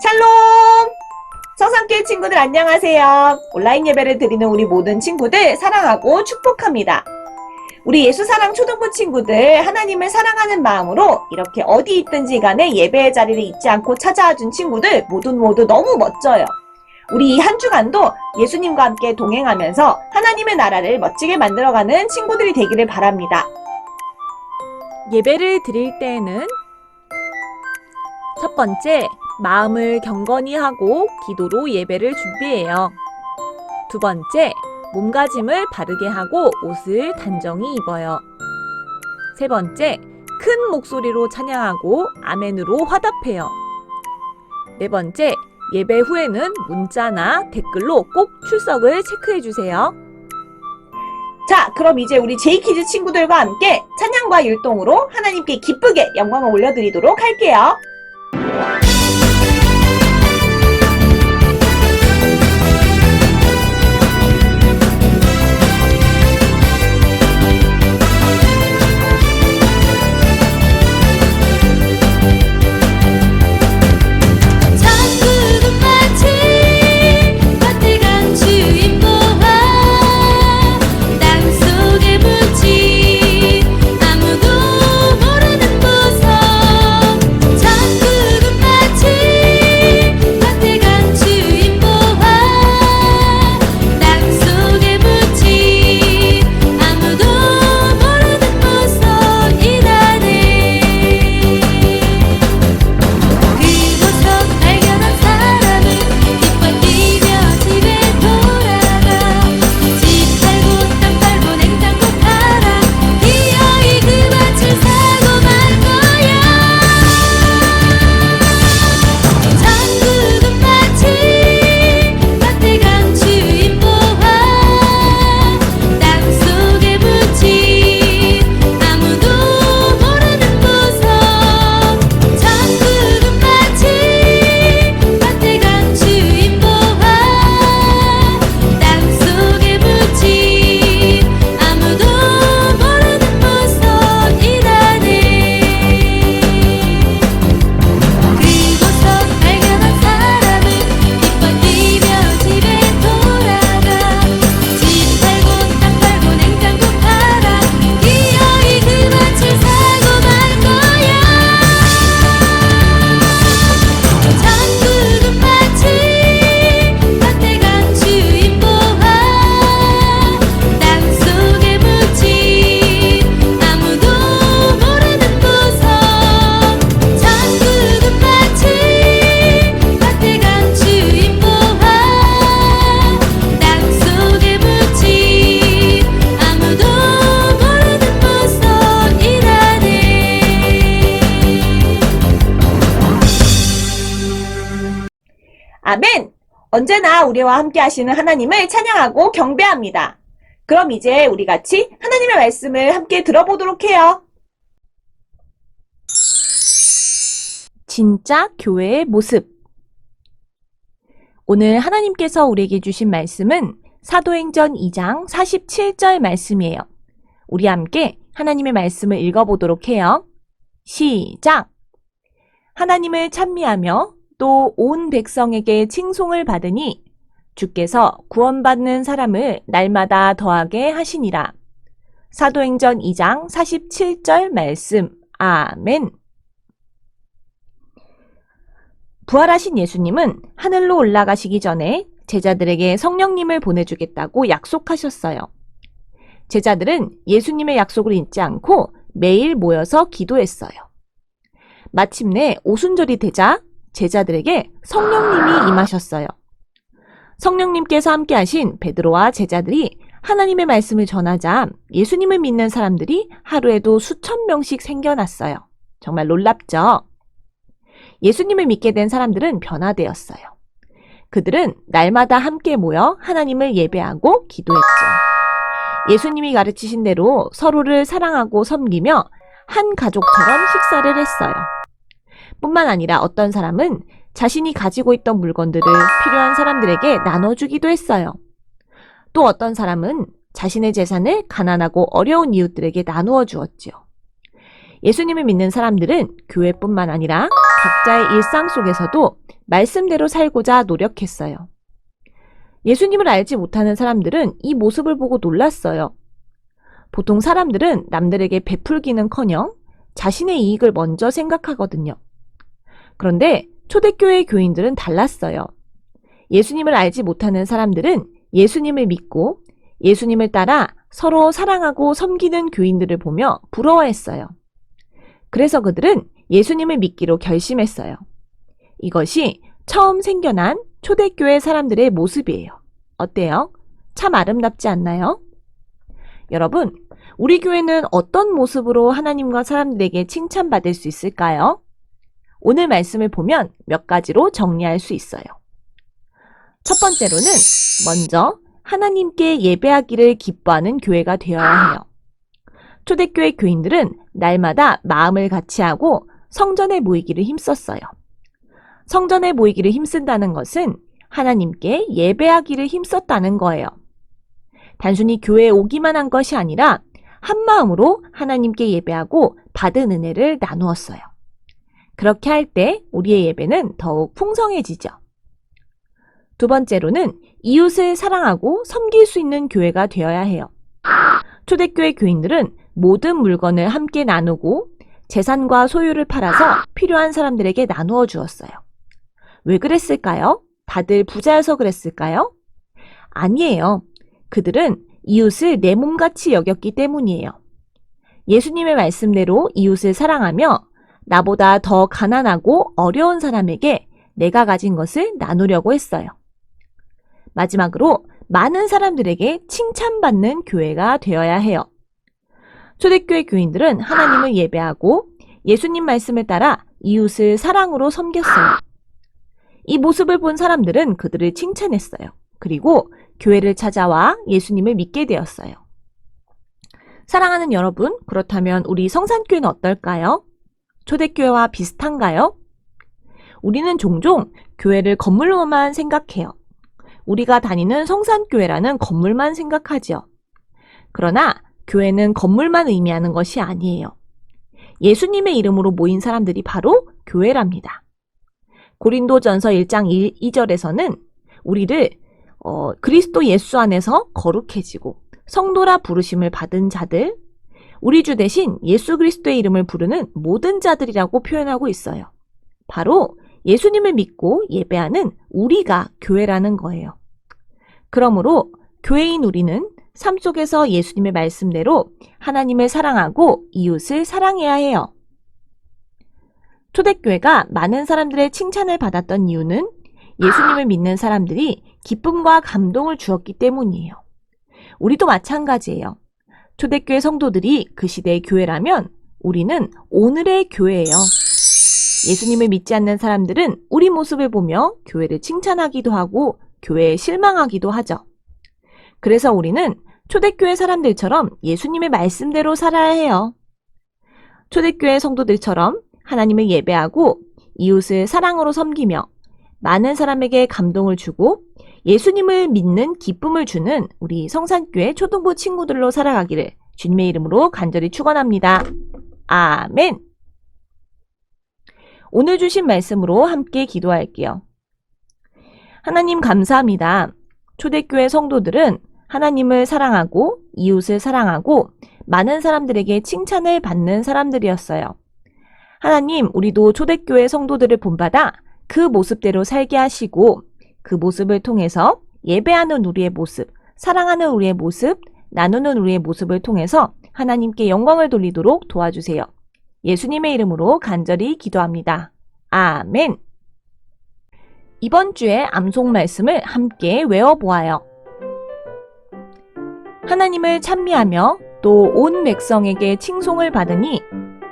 샬롬! 성산교회 친구들 안녕하세요. 온라인 예배를 드리는 우리 모든 친구들 사랑하고 축복합니다. 우리 예수사랑 초등부 친구들 하나님을 사랑하는 마음으로 이렇게 어디 있든지 간에 예배의 자리를 잊지 않고 찾아와 준 친구들 모두 모두 너무 멋져요. 우리 이 한 주간도 예수님과 함께 동행하면서 하나님의 나라를 멋지게 만들어가는 친구들이 되기를 바랍니다. 예배를 드릴 때에는 첫 번째, 마음을 경건히 하고 기도로 예배를 준비해요. 두 번째, 몸가짐을 바르게 하고 옷을 단정히 입어요. 세 번째, 큰 목소리로 찬양하고 아멘으로 화답해요. 네 번째, 예배 후에는 문자나 댓글로 꼭 출석을 체크해 주세요. 자, 그럼 이제 우리 제이키즈 친구들과 함께 찬양과 율동으로 하나님께 기쁘게 영광을 올려드리도록 할게요. 아멘! 언제나 우리와 함께 하시는 하나님을 찬양하고 경배합니다. 그럼 이제 우리 같이 하나님의 말씀을 함께 들어보도록 해요. 진짜 교회의 모습. 오늘 하나님께서 우리에게 주신 말씀은 사도행전 2장 47절 말씀이에요. 우리 함께 하나님의 말씀을 읽어보도록 해요. 시작! 하나님을 찬미하며 또 온 백성에게 칭송을 받으니 주께서 구원받는 사람을 날마다 더하게 하시니라. 사도행전 2장 47절 말씀. 아멘. 부활하신 예수님은 하늘로 올라가시기 전에 제자들에게 성령님을 보내주겠다고 약속하셨어요. 제자들은 예수님의 약속을 잊지 않고 매일 모여서 기도했어요. 마침내 오순절이 되자 제자들에게 성령님이 임하셨어요. 성령님께서 함께 하신 베드로와 제자들이 하나님의 말씀을 전하자 예수님을 믿는 사람들이 하루에도 수천 명씩 생겨났어요. 정말 놀랍죠? 예수님을 믿게 된 사람들은 변화되었어요. 그들은 날마다 함께 모여 하나님을 예배하고 기도했죠. 예수님이 가르치신 대로 서로를 사랑하고 섬기며 한 가족처럼 식사를 했어요. 뿐만 아니라 어떤 사람은 자신이 가지고 있던 물건들을 필요한 사람들에게 나눠주기도 했어요. 또 어떤 사람은 자신의 재산을 가난하고 어려운 이웃들에게 나누어 주었지요. 예수님을 믿는 사람들은 교회뿐만 아니라 각자의 일상 속에서도 말씀대로 살고자 노력했어요. 예수님을 알지 못하는 사람들은 이 모습을 보고 놀랐어요. 보통 사람들은 남들에게 베풀기는 커녕 자신의 이익을 먼저 생각하거든요. 그런데 초대교회 교인들은 달랐어요. 예수님을 알지 못하는 사람들은 예수님을 믿고 예수님을 따라 서로 사랑하고 섬기는 교인들을 보며 부러워했어요. 그래서 그들은 예수님을 믿기로 결심했어요. 이것이 처음 생겨난 초대교회 사람들의 모습이에요. 어때요? 참 아름답지 않나요? 여러분, 우리 교회는 어떤 모습으로 하나님과 사람들에게 칭찬받을 수 있을까요? 오늘 말씀을 보면 몇 가지로 정리할 수 있어요. 첫 번째로는 먼저 하나님께 예배하기를 기뻐하는 교회가 되어야 해요. 초대교회 교인들은 날마다 마음을 같이 하고 성전에 모이기를 힘썼어요. 성전에 모이기를 힘쓴다는 것은 하나님께 예배하기를 힘썼다는 거예요. 단순히 교회에 오기만 한 것이 아니라 한 마음으로 하나님께 예배하고 받은 은혜를 나누었어요. 그렇게 할 때 우리의 예배는 더욱 풍성해지죠. 두 번째로는 이웃을 사랑하고 섬길 수 있는 교회가 되어야 해요. 초대교회 교인들은 모든 물건을 함께 나누고 재산과 소유를 팔아서 필요한 사람들에게 나누어 주었어요. 왜 그랬을까요? 다들 부자여서 그랬을까요? 아니에요. 그들은 이웃을 내 몸같이 여겼기 때문이에요. 예수님의 말씀대로 이웃을 사랑하며 나보다 더 가난하고 어려운 사람에게 내가 가진 것을 나누려고 했어요. 마지막으로 많은 사람들에게 칭찬받는 교회가 되어야 해요. 초대교회 교인들은 하나님을 예배하고 예수님 말씀을 따라 이웃을 사랑으로 섬겼어요. 이 모습을 본 사람들은 그들을 칭찬했어요. 그리고 교회를 찾아와 예수님을 믿게 되었어요. 사랑하는 여러분, 그렇다면 우리 성산교회는 어떨까요? 초대교회와 비슷한가요? 우리는 종종 교회를 건물로만 생각해요. 우리가 다니는 성산교회라는 건물만 생각하지요. 그러나 교회는 건물만 의미하는 것이 아니에요. 예수님의 이름으로 모인 사람들이 바로 교회랍니다. 고린도전서 1장 1, 2절에서는 우리를 어, 그리스도 예수 안에서 거룩해지고 성도라 부르심을 받은 자들, 우리 주 대신 예수 그리스도의 이름을 부르는 모든 자들이라고 표현하고 있어요. 바로 예수님을 믿고 예배하는 우리가 교회라는 거예요. 그러므로 교회인 우리는 삶 속에서 예수님의 말씀대로 하나님을 사랑하고 이웃을 사랑해야 해요. 초대교회가 많은 사람들의 칭찬을 받았던 이유는 예수님을 믿는 사람들이 기쁨과 감동을 주었기 때문이에요. 우리도 마찬가지예요. 초대교회 성도들이 그 시대의 교회라면 우리는 오늘의 교회예요. 예수님을 믿지 않는 사람들은 우리 모습을 보며 교회를 칭찬하기도 하고 교회에 실망하기도 하죠. 그래서 우리는 초대교회 사람들처럼 예수님의 말씀대로 살아야 해요. 초대교회 성도들처럼 하나님을 예배하고 이웃을 사랑으로 섬기며 많은 사람에게 감동을 주고 예수님을 믿는 기쁨을 주는 우리 성산교회 초등부 친구들로 살아가기를 주님의 이름으로 간절히 축원합니다. 아멘. 오늘 주신 말씀으로 함께 기도할게요. 하나님 감사합니다. 초대교회 성도들은 하나님을 사랑하고 이웃을 사랑하고 많은 사람들에게 칭찬을 받는 사람들이었어요. 하나님, 우리도 초대교회 성도들을 본받아 그 모습대로 살게 하시고 그 모습을 통해서 예배하는 우리의 모습, 사랑하는 우리의 모습, 나누는 우리의 모습을 통해서 하나님께 영광을 돌리도록 도와주세요. 예수님의 이름으로 간절히 기도합니다. 아멘. 이번 주에 암송 말씀을 함께 외워보아요. 하나님을 찬미하며 또 온 백성에게 칭송을 받으니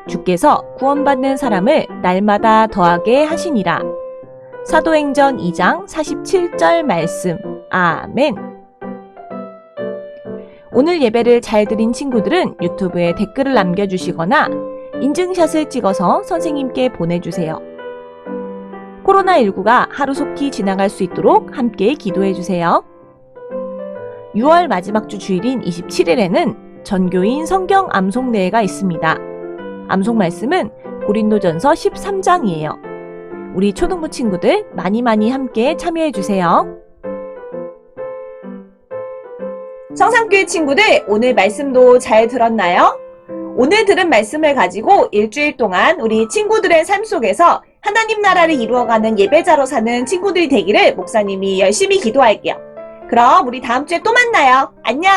주께서 구원받는 사람을 날마다 더하게 하시니라. 사도행전 2장 47절 말씀. 아멘. 오늘 예배를 잘 드린 친구들은 유튜브에 댓글을 남겨주시거나 인증샷을 찍어서 선생님께 보내주세요. 코로나19가 하루속히 지나갈 수 있도록 함께 기도해주세요. 6월 마지막 주 주일인 27일에는 전교인 성경 암송대회가 있습니다. 암송 말씀은 고린도전서 13장이에요. 우리 초등부 친구들 많이 많이 함께 참여해 주세요. 성산교회 친구들, 오늘 말씀도 잘 들었나요? 오늘 들은 말씀을 가지고 일주일 동안 우리 친구들의 삶 속에서 하나님 나라를 이루어가는 예배자로 사는 친구들이 되기를 목사님이 열심히 기도할게요. 그럼 우리 다음 주에 또 만나요. 안녕!